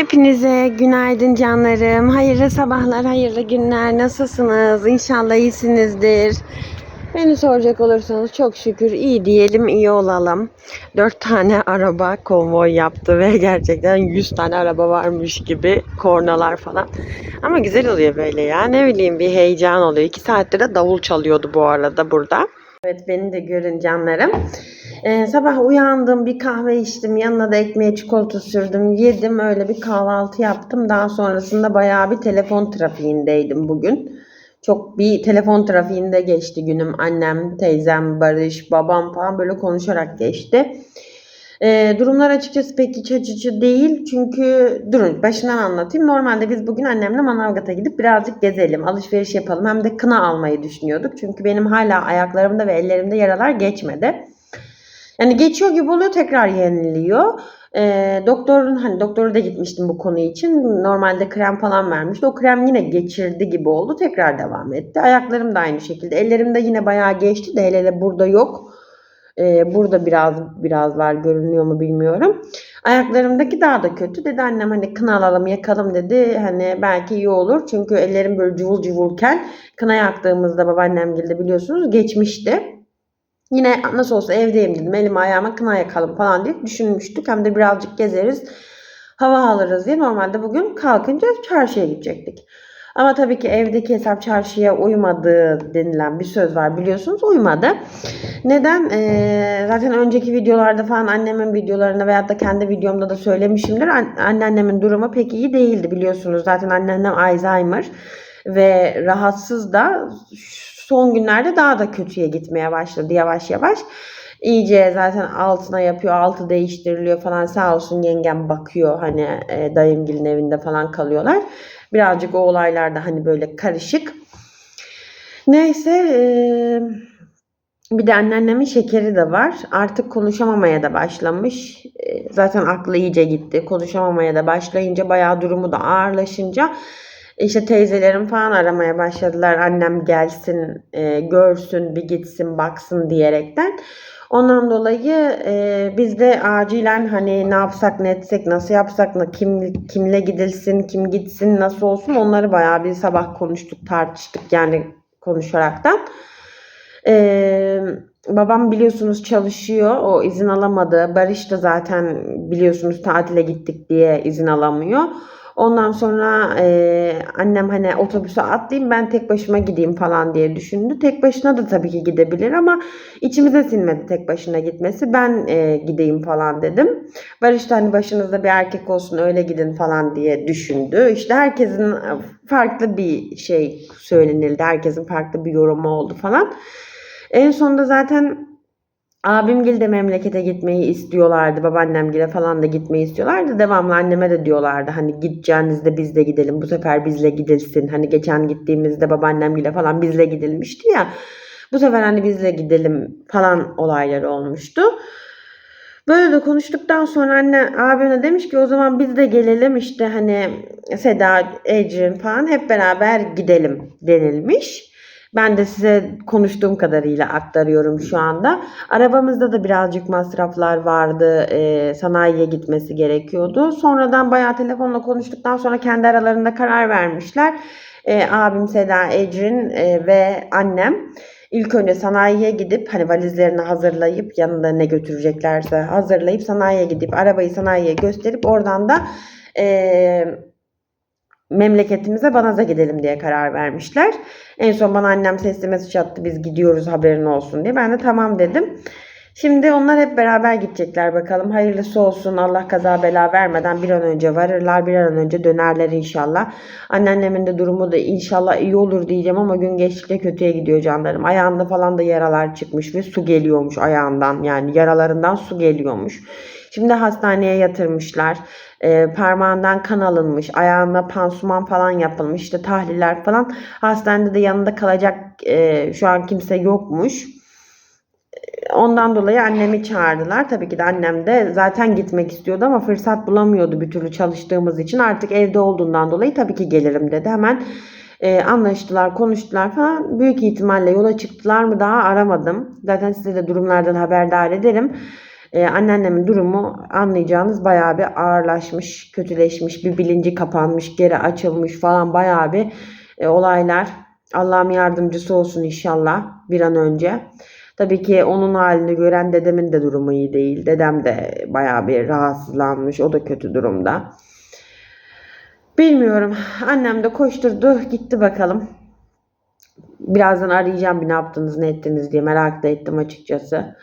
Hepinize günaydın canlarım. Hayırlı sabahlar, hayırlı günler. Nasılsınız? İnşallah iyisinizdir. Beni soracak olursanız çok şükür iyi diyelim, iyi olalım. Dört tane araba konvoy yaptı ve gerçekten yüz tane araba varmış gibi kornalar falan. Ama güzel oluyor böyle ya. Ne bileyim bir heyecan oluyor. İki saattir de davul çalıyordu bu arada burada. Evet beni de görün canlarım. Ee, sabah uyandım bir kahve içtim yanına da ekmeğe çikolata sürdüm yedim öyle bir kahvaltı yaptım daha sonrasında bayağı bir telefon trafiğindeydim bugün. Çok bir telefon trafiğinde geçti günüm annem, teyzem, Barış, babam falan böyle konuşarak geçti. Ee, durumlar açıkçası pek iç açıcı değil çünkü durun başından anlatayım. Normalde biz bugün annemle Manavgat'a gidip birazcık gezelim, alışveriş yapalım hem de kına almayı düşünüyorduk. Çünkü benim hala ayaklarımda ve ellerimde yaralar geçmedi. Yani geçiyor gibi oluyor tekrar yeniliyor. Ee, doktorun hani doktora da gitmiştim bu konu için. Normalde krem falan vermişti. O krem yine geçirdi gibi oldu. Tekrar devam etti. Ayaklarım da aynı şekilde. Ellerimde yine bayağı geçti de hele hele burada yok. Ee, burada biraz biraz var görünüyor mu bilmiyorum. Ayaklarımdaki daha da kötü. Dedi annem hani kına alalım yakalım dedi. Hani belki iyi olur. Çünkü ellerim böyle cıvıl cıvılken kına yaktığımızda babaannem geldi biliyorsunuz geçmişti. Yine nasıl olsa evdeyim dedim. Elimi ayağıma kına yakalım falan diye düşünmüştük. Hem de birazcık gezeriz. Hava alırız diye. Normalde bugün kalkınca çarşıya gidecektik. Ama tabii ki evdeki hesap çarşıya uymadı denilen bir söz var biliyorsunuz. Uymadı. Neden? Ee, zaten önceki videolarda falan annemin videolarında veyahut da kendi videomda da söylemişimdir. An- anneannemin durumu pek iyi değildi biliyorsunuz. Zaten anneannem Alzheimer ve rahatsız da son günlerde daha da kötüye gitmeye başladı yavaş yavaş. İyice zaten altına yapıyor, altı değiştiriliyor falan sağ olsun yengem bakıyor hani e, dayımgilin evinde falan kalıyorlar. Birazcık o olaylarda hani böyle karışık. Neyse e, bir de anneannemin şekeri de var. Artık konuşamamaya da başlamış. E, zaten aklı iyice gitti. Konuşamamaya da başlayınca bayağı durumu da ağırlaşınca işte teyzelerim falan aramaya başladılar. Annem gelsin, e, görsün, bir gitsin, baksın diyerekten. Ondan dolayı e, biz de acilen hani ne yapsak, ne etsek, nasıl yapsak, kim kimle gidilsin, kim gitsin, nasıl olsun onları bayağı bir sabah konuştuk, tartıştık yani konuşaraktan. Ee, babam biliyorsunuz çalışıyor. O izin alamadı. Barış da zaten biliyorsunuz tatile gittik diye izin alamıyor. Ondan sonra e, annem hani otobüse atlayayım ben tek başıma gideyim falan diye düşündü. Tek başına da tabii ki gidebilir ama içimize sinmedi tek başına gitmesi. Ben e, gideyim falan dedim. Barış da hani başınızda bir erkek olsun öyle gidin falan diye düşündü. İşte herkesin farklı bir şey söylenildi. Herkesin farklı bir yorumu oldu falan. En sonunda zaten abimgil de memlekete gitmeyi istiyorlardı. Babaannemgile falan da gitmeyi istiyorlardı. Devamlı anneme de diyorlardı. Hani gideceğinizde biz de gidelim. Bu sefer bizle gidilsin. Hani geçen gittiğimizde babaannemgile falan bizle gidilmişti ya. Bu sefer hani bizle gidelim falan olayları olmuştu. Böyle de konuştuktan sonra anne abime demiş ki o zaman biz de gelelim işte hani Seda, Ecrin falan hep beraber gidelim denilmiş. Ben de size konuştuğum kadarıyla aktarıyorum şu anda. Arabamızda da birazcık masraflar vardı. Ee, sanayiye gitmesi gerekiyordu. Sonradan bayağı telefonla konuştuktan sonra kendi aralarında karar vermişler. Ee, abim Seda, Ecrin e, ve annem ilk önce sanayiye gidip hani valizlerini hazırlayıp yanında ne götüreceklerse hazırlayıp sanayiye gidip arabayı sanayiye gösterip oradan da eee memleketimize Banaz'a gidelim diye karar vermişler. En son bana annem sesli mesaj attı biz gidiyoruz haberin olsun diye. Ben de tamam dedim. Şimdi onlar hep beraber gidecekler bakalım. Hayırlısı olsun. Allah kaza bela vermeden bir an önce varırlar. Bir an önce dönerler inşallah. Anneannemin de durumu da inşallah iyi olur diyeceğim ama gün geçtikçe kötüye gidiyor canlarım. Ayağında falan da yaralar çıkmış ve su geliyormuş ayağından. Yani yaralarından su geliyormuş. Şimdi hastaneye yatırmışlar. Ee, parmağından kan alınmış. Ayağına pansuman falan yapılmış. İşte tahliller falan. Hastanede de yanında kalacak e, şu an kimse yokmuş. Ondan dolayı annemi çağırdılar. Tabii ki de annem de zaten gitmek istiyordu ama fırsat bulamıyordu bir türlü çalıştığımız için. Artık evde olduğundan dolayı tabii ki gelirim dedi. Hemen e, anlaştılar, konuştular falan. Büyük ihtimalle yola çıktılar mı daha aramadım. Zaten size de durumlardan haberdar ederim. Ee, anneannemin durumu anlayacağınız bayağı bir ağırlaşmış, kötüleşmiş, bir bilinci kapanmış, geri açılmış falan bayağı bir e, olaylar. Allah'ım yardımcısı olsun inşallah bir an önce. Tabii ki onun halini gören dedemin de durumu iyi değil. Dedem de bayağı bir rahatsızlanmış. O da kötü durumda. Bilmiyorum. Annem de koşturdu gitti bakalım. Birazdan arayacağım bir ne yaptınız ne ettiniz diye merak da ettim açıkçası.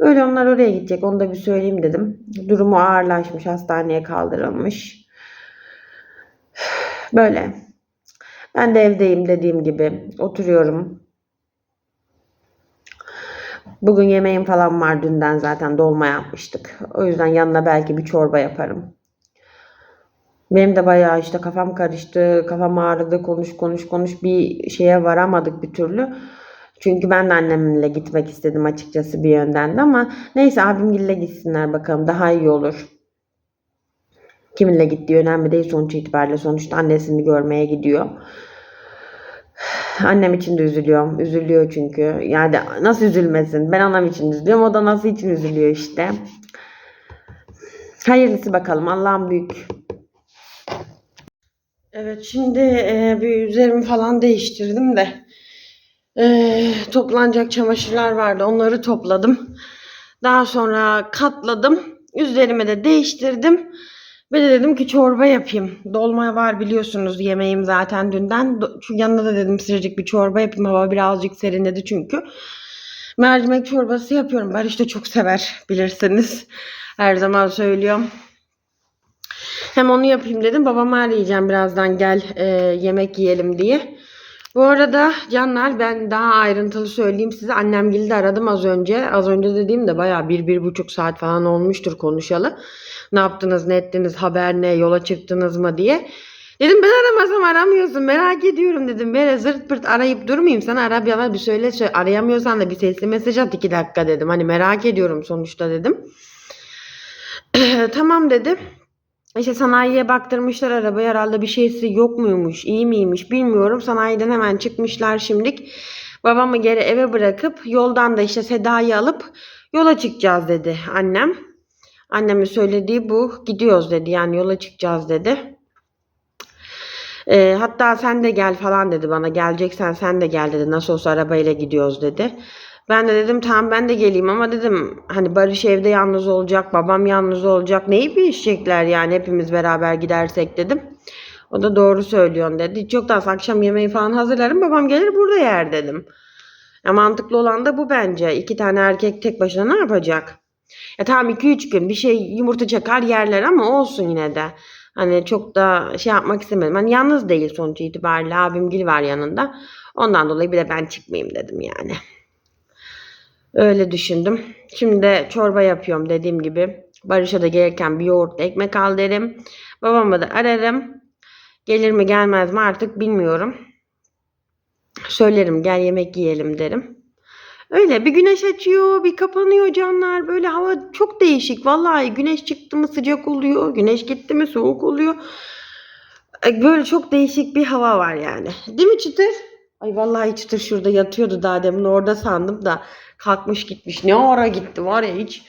Öyle onlar oraya gidecek onu da bir söyleyeyim dedim. Durumu ağırlaşmış hastaneye kaldırılmış. Böyle. Ben de evdeyim dediğim gibi oturuyorum. Bugün yemeğim falan var dünden zaten dolma yapmıştık. O yüzden yanına belki bir çorba yaparım. Benim de bayağı işte kafam karıştı, kafam ağrıdı, konuş konuş konuş bir şeye varamadık bir türlü. Çünkü ben de annemle gitmek istedim açıkçası bir yönden de ama neyse abimgille gitsinler bakalım daha iyi olur. Kiminle gittiği önemli değil sonuç itibariyle. Sonuçta annesini görmeye gidiyor. Annem için de üzülüyorum. Üzülüyor çünkü. Yani nasıl üzülmesin? Ben annem için üzülüyorum. O da nasıl için üzülüyor işte. Hayırlısı bakalım. Allah'ım büyük. Evet şimdi e, bir üzerimi falan değiştirdim de e, toplanacak çamaşırlar vardı onları topladım. Daha sonra katladım. Üzerime de değiştirdim. Ve de dedim ki çorba yapayım. Dolma var biliyorsunuz yemeğim zaten dünden. Şu yanına da dedim sıcacık bir çorba yapayım. Hava birazcık serinledi çünkü. Mercimek çorbası yapıyorum. Barış da çok sever bilirsiniz. Her zaman söylüyorum. Hem onu yapayım dedim. Babamı arayacağım birazdan gel e, yemek yiyelim diye. Bu arada canlar ben daha ayrıntılı söyleyeyim size. Annemgili de aradım az önce. Az önce dediğimde bayağı bir, bir buçuk saat falan olmuştur konuşalı. Ne yaptınız, ne ettiniz, haber ne, yola çıktınız mı diye. Dedim ben aramasam aramıyorsun merak ediyorum dedim. Böyle zırt pırt arayıp durmayayım sana ara bir, bir söyle, söyle. Arayamıyorsan da bir sesli mesaj at iki dakika dedim. Hani merak ediyorum sonuçta dedim. tamam dedi. İşte sanayiye baktırmışlar arabayı herhalde bir şeysi yok muymuş, iyi miymiş bilmiyorum. Sanayiden hemen çıkmışlar şimdilik. Babamı geri eve bırakıp yoldan da işte Seda'yı alıp yola çıkacağız dedi annem. Annemin söylediği bu. Gidiyoruz dedi yani yola çıkacağız dedi. Ee, hatta sen de gel falan dedi bana. Geleceksen sen de gel dedi. Nasıl olsa arabayla gidiyoruz dedi. Ben de dedim tamam ben de geleyim ama dedim hani Barış evde yalnız olacak, babam yalnız olacak. Neyi bilişecekler yani hepimiz beraber gidersek dedim. O da doğru söylüyorsun dedi. Hiç yoktan akşam yemeği falan hazırlarım babam gelir burada yer dedim. Ya mantıklı olan da bu bence. İki tane erkek tek başına ne yapacak? Ya tamam 2-3 gün bir şey yumurta çakar yerler ama olsun yine de. Hani çok da şey yapmak istemedim. Hani yalnız değil sonuç itibariyle abim Gil var yanında. Ondan dolayı bir de ben çıkmayayım dedim yani. Öyle düşündüm. Şimdi de çorba yapıyorum dediğim gibi. Barış'a da gelirken bir yoğurtla ekmek al derim. Babamı da ararım. Gelir mi gelmez mi artık bilmiyorum. Söylerim gel yemek yiyelim derim. Öyle bir güneş açıyor, bir kapanıyor canlar. Böyle hava çok değişik. Vallahi güneş çıktı mı sıcak oluyor, güneş gitti mi soğuk oluyor. E, Böyle çok değişik bir hava var yani. Değil mi Çıtır? Ay vallahi Çıtır şurada yatıyordu daha demin orada sandım da kalkmış gitmiş. Ne ara gitti var ya hiç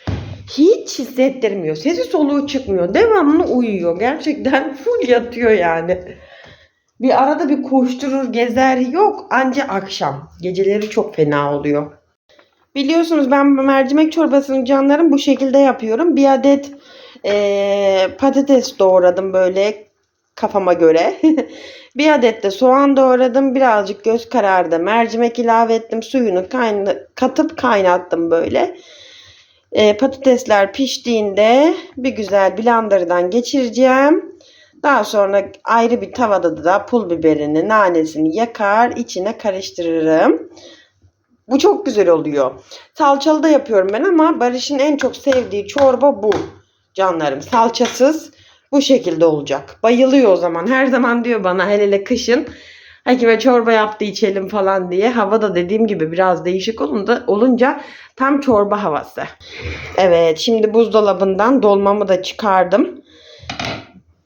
hiç hissettirmiyor. Sesi soluğu çıkmıyor. Devamlı uyuyor. Gerçekten full yatıyor yani. Bir arada bir koşturur gezer yok anca akşam. Geceleri çok fena oluyor. Biliyorsunuz ben mercimek çorbasını canlarım bu şekilde yapıyorum. Bir adet eee, patates doğradım böyle kafama göre. bir adet de soğan doğradım. Birazcık göz kararı da mercimek ilave ettim. Suyunu kayna katıp kaynattım böyle. Eee, patatesler piştiğinde bir güzel blenderdan geçireceğim. Daha sonra ayrı bir tavada da pul biberini, nanesini yakar, içine karıştırırım. Bu çok güzel oluyor. Salçalı da yapıyorum ben ama Barış'ın en çok sevdiği çorba bu. Canlarım salçasız bu şekilde olacak. Bayılıyor o zaman. Her zaman diyor bana hele hele kışın Hakime çorba yaptı içelim falan diye. Hava da dediğim gibi biraz değişik olunca, olunca tam çorba havası. Evet şimdi buzdolabından dolmamı da çıkardım.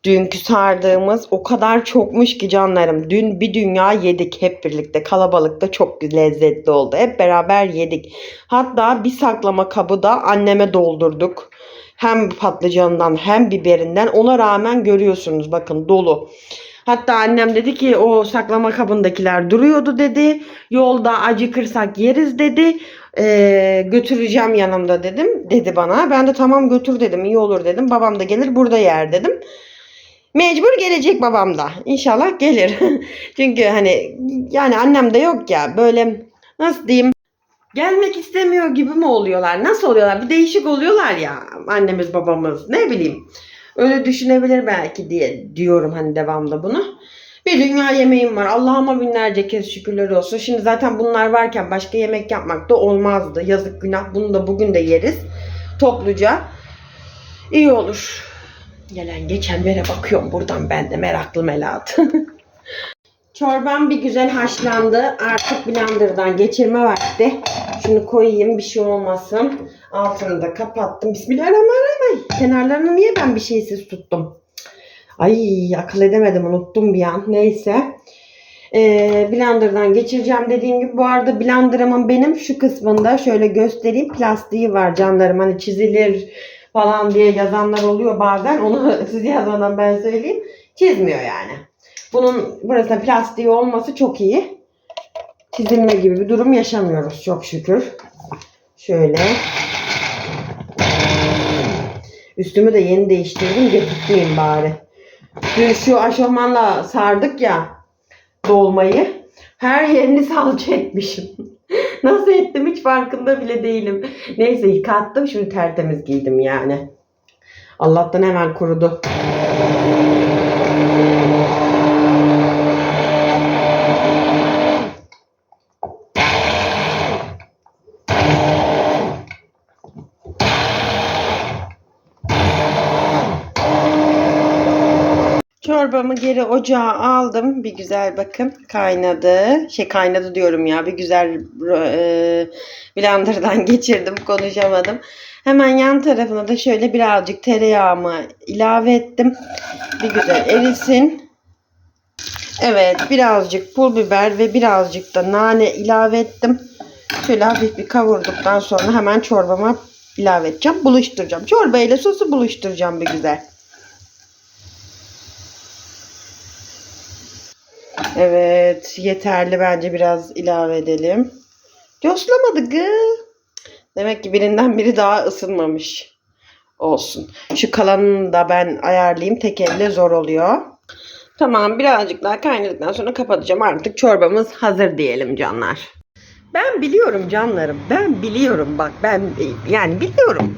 Dünkü sardığımız o kadar çokmuş ki canlarım. Dün bir dünya yedik hep birlikte. Kalabalıkta çok lezzetli oldu. Hep beraber yedik. Hatta bir saklama kabı da anneme doldurduk. Hem patlıcanından hem biberinden. Ona rağmen görüyorsunuz bakın dolu. Hatta annem dedi ki o saklama kabındakiler duruyordu dedi. Yolda acıkırsak yeriz dedi. Ee, götüreceğim yanımda dedim. Dedi bana. Ben de tamam götür dedim. iyi olur dedim. Babam da gelir burada yer dedim. Mecbur gelecek babam da. İnşallah gelir. Çünkü hani yani annem de yok ya böyle nasıl diyeyim gelmek istemiyor gibi mi oluyorlar? Nasıl oluyorlar? Bir değişik oluyorlar ya annemiz babamız. Ne bileyim. Öyle düşünebilir belki diye diyorum hani devamlı bunu. Bir dünya yemeğim var. Allah'ıma binlerce kez şükürler olsun. Şimdi zaten bunlar varken başka yemek yapmak da olmazdı. Yazık günah. Bunu da bugün de yeriz. Topluca. İyi olur. Gelen geçenlere bakıyorum buradan ben de meraklı melat. Çorbam bir güzel haşlandı. Artık blenderdan geçirme vakti. Şunu koyayım bir şey olmasın. Altını da kapattım. Bismillahirrahmanirrahim. Kenarlarını niye ben bir şeysiz tuttum? Ay akıl edemedim unuttum bir an. Neyse. Ee, blenderdan geçireceğim dediğim gibi. Bu arada blenderımın benim şu kısmında şöyle göstereyim. Plastiği var canlarım. Hani çizilir falan diye yazanlar oluyor bazen. Onu siz yazmadan ben söyleyeyim. Çizmiyor yani. Bunun burası plastiği olması çok iyi. Çizilme gibi bir durum yaşamıyoruz çok şükür. Şöyle. Üstümü de yeni değiştirdim. Getirtmeyeyim bari. Dün şu aşomanla sardık ya dolmayı. Her yerini salça etmişim. Nasıl ettim hiç farkında bile değilim. Neyse yıkattım şimdi tertemiz giydim yani. Allah'tan hemen kurudu. Çorbamı geri ocağa aldım. Bir güzel bakın kaynadı. Şey kaynadı diyorum ya. Bir güzel e, blenderdan geçirdim. Konuşamadım. Hemen yan tarafına da şöyle birazcık tereyağımı ilave ettim. Bir güzel erisin. Evet birazcık pul biber ve birazcık da nane ilave ettim. Şöyle hafif bir kavurduktan sonra hemen çorbama ilave edeceğim. Buluşturacağım. Çorba ile sosu buluşturacağım bir güzel. Evet yeterli bence biraz ilave edelim. Coslamadı. Demek ki birinden biri daha ısınmamış. Olsun. Şu kalanını da ben ayarlayayım. Tek elle zor oluyor. Tamam birazcık daha kaynadıktan sonra kapatacağım. Artık çorbamız hazır diyelim canlar. Ben biliyorum canlarım. Ben biliyorum bak ben yani biliyorum.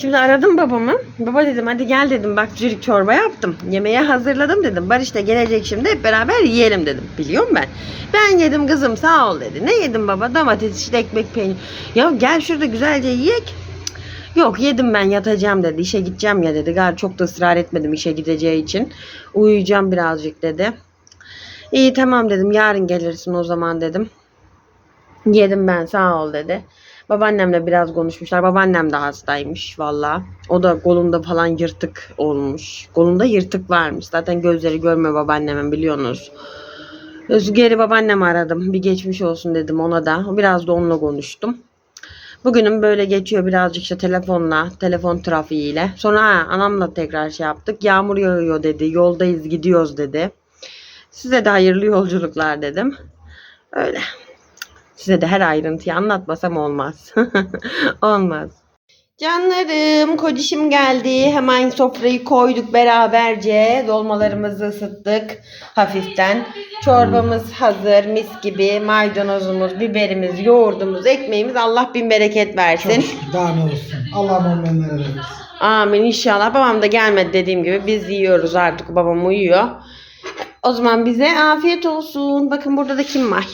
Şimdi aradım babamı. Baba dedim hadi gel dedim bak cürik çorba yaptım. Yemeğe hazırladım dedim. Barış da gelecek şimdi hep beraber yiyelim dedim. Biliyorum ben. Ben yedim kızım sağ ol dedi. Ne yedim baba? Domates işte ekmek peynir. Ya gel şurada güzelce yiyek. Yok yedim ben yatacağım dedi. İşe gideceğim ya dedi. Galiba çok da ısrar etmedim işe gideceği için. Uyuyacağım birazcık dedi. İyi tamam dedim. Yarın gelirsin o zaman dedim. Yedim ben sağ ol dedi. Babaannemle biraz konuşmuşlar. Babaannem de hastaymış valla. O da kolunda falan yırtık olmuş. Kolunda yırtık varmış. Zaten gözleri görmüyor babaannemin biliyorsunuz. Geri babaannemi aradım. Bir geçmiş olsun dedim ona da. Biraz da onunla konuştum. Bugünüm böyle geçiyor birazcık işte telefonla, telefon trafiğiyle. Sonra ha, anamla tekrar şey yaptık. Yağmur yağıyor dedi. Yoldayız gidiyoruz dedi. Size de hayırlı yolculuklar dedim. Öyle. Size de her ayrıntıyı anlatmasam olmaz. olmaz. Canlarım, kocişim geldi. Hemen sofrayı koyduk beraberce. Dolmalarımızı ısıttık hafiften. Çorbamız hazır, mis gibi. Maydanozumuz, biberimiz, yoğurdumuz, ekmeğimiz. Allah bin bereket versin. Çok şükür daha ne olsun. Allah'ım onları versin. Amin inşallah. Babam da gelmedi dediğim gibi. Biz yiyoruz artık. Babam uyuyor. O zaman bize afiyet olsun. Bakın burada da kim var?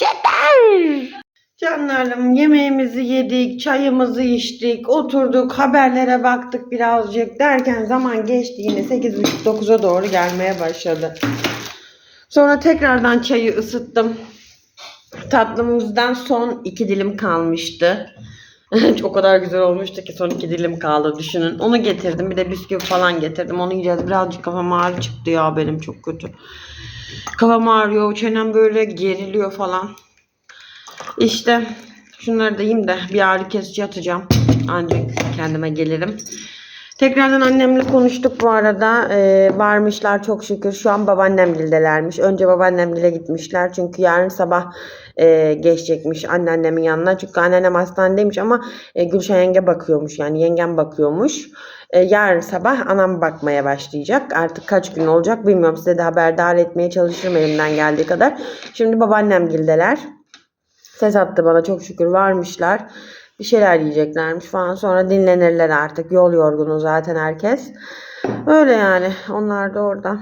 Yeter. Canlarım yemeğimizi yedik, çayımızı içtik, oturduk, haberlere baktık birazcık derken zaman geçti yine 8.30-9'a doğru gelmeye başladı. Sonra tekrardan çayı ısıttım. Tatlımızdan son iki dilim kalmıştı. o kadar güzel olmuştu ki son iki dilim kaldı düşünün. Onu getirdim. Bir de bisküvi falan getirdim. Onu yiyeceğiz. Birazcık kafam ağrı çıktı ya benim çok kötü. Kafam ağrıyor. Çenem böyle geriliyor falan. İşte şunları da yiyeyim de bir ağrı kesici atacağım. Ancak kendime gelirim. Tekrardan annemle konuştuk bu arada. Ee, varmışlar çok şükür. Şu an babaannemgildelermiş. Önce babaannemgile gitmişler. Çünkü yarın sabah e, geçecekmiş anneannemin yanına. Çünkü anneannem hastanedeymiş ama e, Gülşen yenge bakıyormuş. Yani yengem bakıyormuş. E, yarın sabah anam bakmaya başlayacak. Artık kaç gün olacak bilmiyorum. Size de haberdar etmeye çalışırım elimden geldiği kadar. Şimdi babaannemgildeler. Ses attı bana çok şükür varmışlar. Bir şeyler yiyeceklermiş falan. Sonra dinlenirler artık. Yol yorgunu zaten herkes. Öyle yani. Onlar da orada.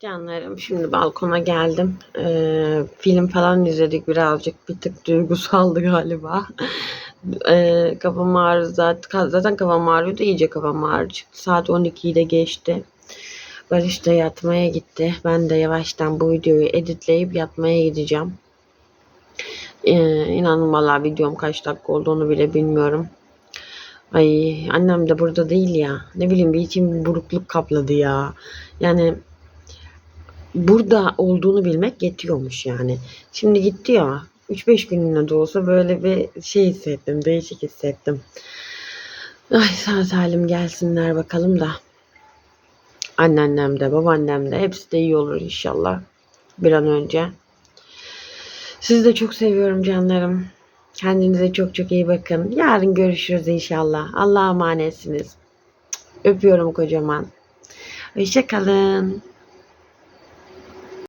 Canlarım şimdi balkona geldim. Ee, film falan izledik birazcık. Bir tık duygusaldı galiba. Ee, kafam ağrı zaten, zaten kafam ağrıyordu. iyice kafam ağrı. Saat 12'yi de geçti. Barış da yatmaya gitti. Ben de yavaştan bu videoyu editleyip yatmaya gideceğim. Ee, inanın valla videom kaç dakika olduğunu bile bilmiyorum. Ay annem de burada değil ya. Ne bileyim bir içim burukluk kapladı ya. Yani burada olduğunu bilmek yetiyormuş yani. Şimdi gitti ya. 3-5 günlüğüne de olsa böyle bir şey hissettim. Değişik hissettim. Ay sağ salim gelsinler bakalım da. Anneannem de babaannem de hepsi de iyi olur inşallah. Bir an önce. Sizi de çok seviyorum canlarım. Kendinize çok çok iyi bakın. Yarın görüşürüz inşallah. Allah'a emanetsiniz. Öpüyorum kocaman. Hoşçakalın.